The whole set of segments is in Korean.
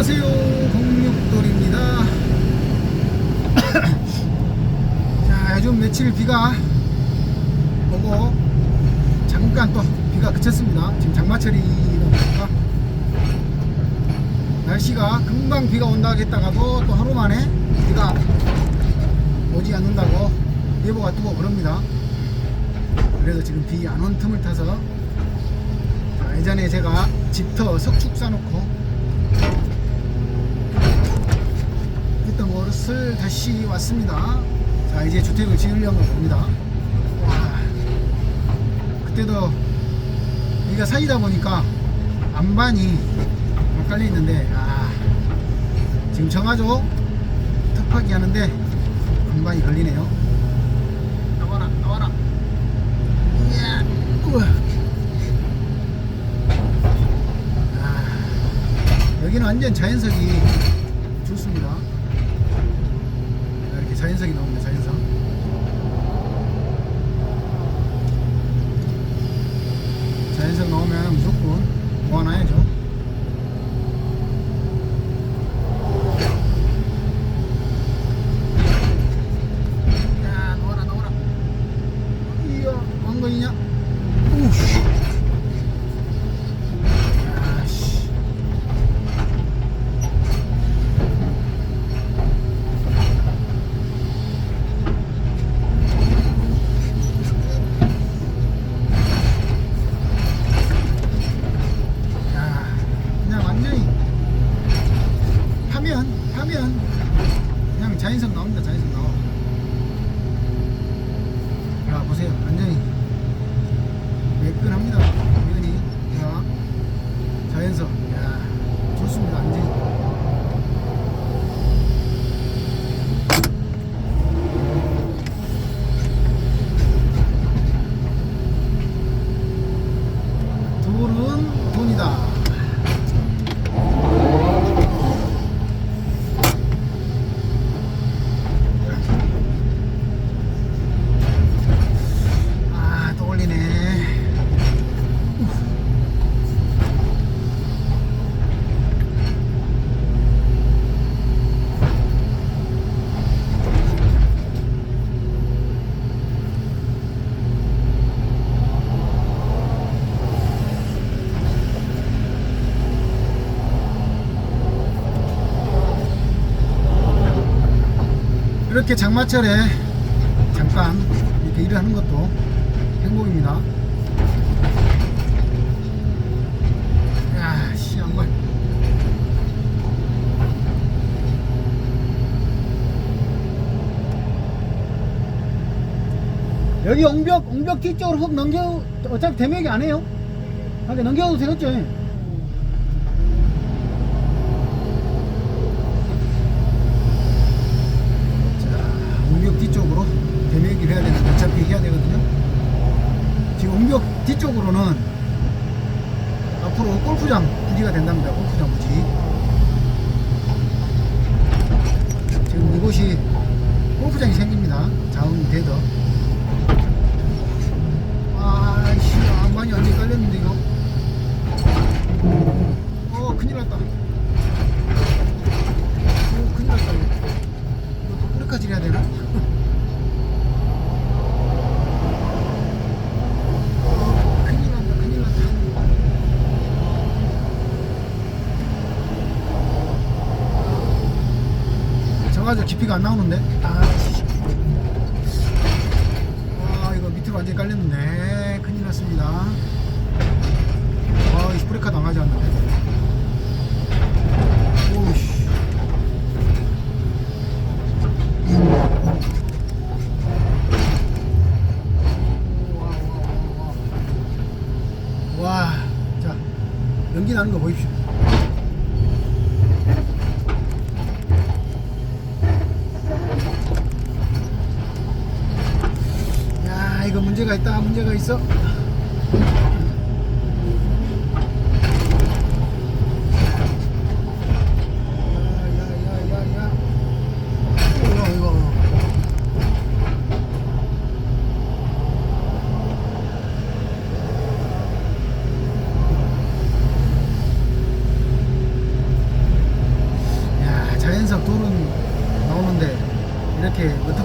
안녕하세요. 공육돌입니다. 자 요즘 며칠 비가 오고 잠깐 또 비가 그쳤습니다. 지금 장마철이다 보니까. 날씨가 금방 비가 온다 했다가도 또 하루 만에 비가 오지 않는다고 예보가 뜨고 그럽니다. 그래서 지금 비 안 온 틈을 타서 자, 예전에 제가 집터 석축 싸놓고 했던 것을 다시 왔습니다. 자 이제 주택을 지으려고 봅니다. 와, 그때도 여기가 사이다 보니까 안반이 깔려 있는데 아, 지금 정화조 턱파기 하는데 안반이 걸리네요. 나와라 나와라. 아, 여기는 완전 자연석이 좋습니다. 이렇게 자연석이 나옵니다. 자연석. 자연석 나오면 무조건 모아놔야죠. 야, 나와라, 나와라. 이야, 왕건이냐? 우씨. 아씨. 야, 그냥 완전히 파면, 파면 그냥 자연석 나옵니다. 자연석 나와. 야, 보세요. 완전히 매끈합니다. 매끈이. 자, 자연석. 야, 좋습니다. 완전히. 돈은 돈이다. 아, 또 올리네. 이렇게 장마철에 잠깐 이렇게 일을 하는 것도 행복입니다. 야, 씨, 양반. 여기 옹벽, 옹벽 뒤쪽으로 훅 넘겨, 어차피 대명이 안 해요. 근데 넘겨도 되겠죠. 자, 옹벽 뒤쪽으로 대매기를 해야 되는데 어차피 해야 되거든요. 지금 옹벽 뒤쪽으로는 앞으로 골프장 부지가 된답니다. 골프장 부지. 지금 이곳이 골프장이 생깁니다. 자음 대더. 아이씨, 안반이 완전히 깔렸는데 이거. 어, 큰일 났다. 오, 큰일 났다. 이거. 이것도 뿌리까지 해야 되나? 큰일 났다, 큰일 났다. 저가지고 깊이가 안 나오는데? 아, 씨. 아, 이거 밑으로 완전히 깔렸는데. 큰일 났습니다. 아, 이 브레이크 나가지 않는데. 오우씨. 와, 자, 연기 나는 거 보십시오. 야, 이거 문제가 있다, 문제가 있어. 야, 야, 야, 야. 이거, 이거.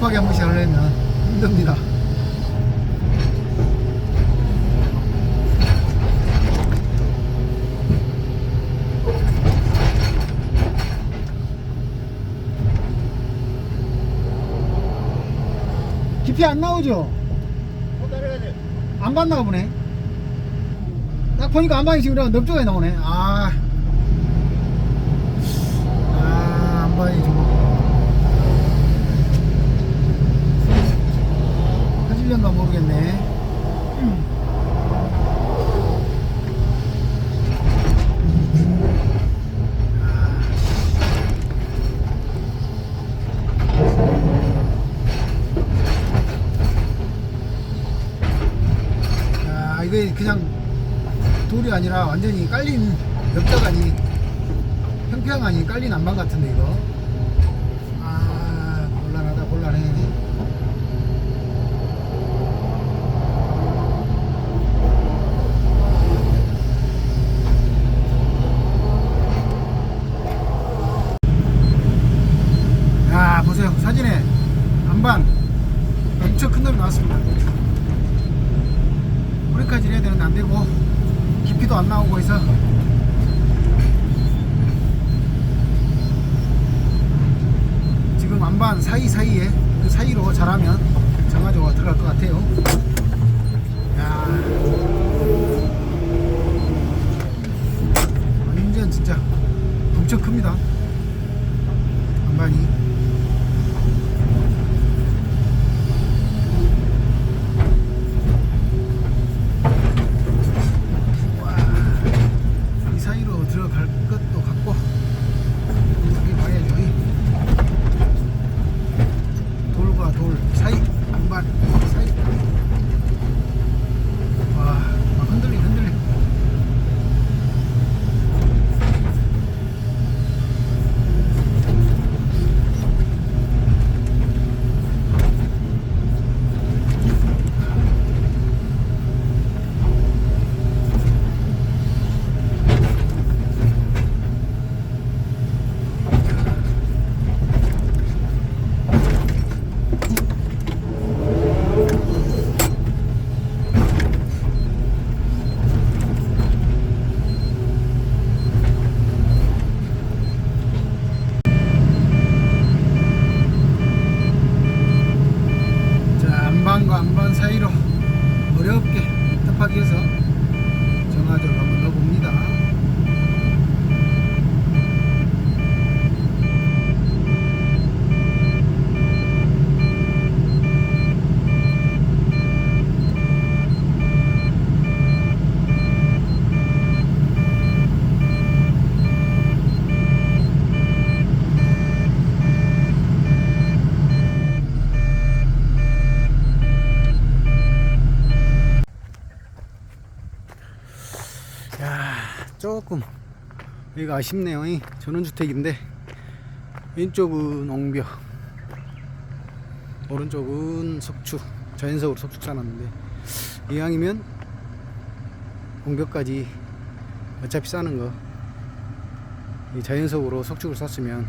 꼼꼼하게 한 번씩 하려면 힘듭니다. 깊이 안 나오죠? 안 봤나 보네. 딱 보니까 안 반이 지금 넓적하게 나오네. 아. 아, 좀. 터질련가 모르겠네. 아, 이게 그냥 돌이 아니라 완전히 깔린 엽자가 아니 평평 아니 깔린 안방 같은데 이거. 아 곤란하다 곤란해. 아 보세요. 사진에 안반 엄청 큰 놈이 나왔습니다. 우리까지 해야 되는데 안 되고 깊이도 안 나오고 해서. 지금 안반 사이사이에 그 사이로 잘하면 정화조가 들어갈 것 같아요. 야. 완전 진짜 엄청 큽니다 야 조금 여기가 아쉽네요. 이 전원주택인데 왼쪽은 옹벽 오른쪽은 석축 자연석으로 석축 쌓았는데 이왕이면 옹벽까지 어차피 싸는 거이 자연석으로 석축을 쌌으면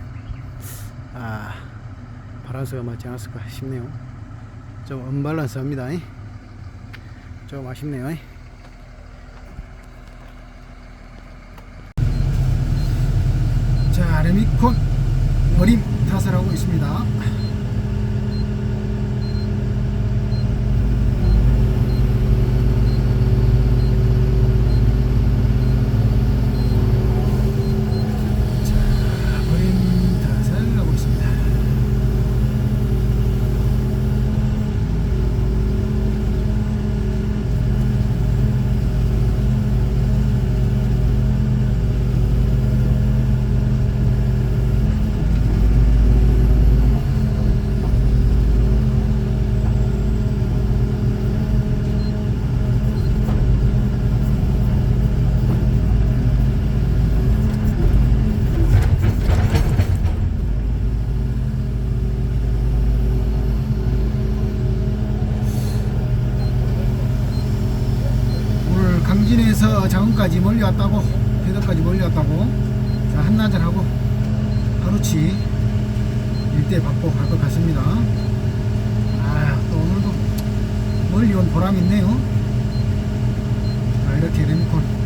아 바란스가 맞지 않았을까 싶네요. 좀 언밸런스합니다. 이. 좀 아쉽네요 이. 자, 레미콘 어림 타설하고 있습니다. 자, 어림 타설하고 있습니다. 오늘 강진에서 장흥까지 멀리 왔다고 대덕까지 멀리 왔다고. 자 한나절 하고 하루치 일대 받고 갈 것 같습니다. 아, 또 오늘도 멀리 온 보람이 있네요. 자, 이렇게 레미콘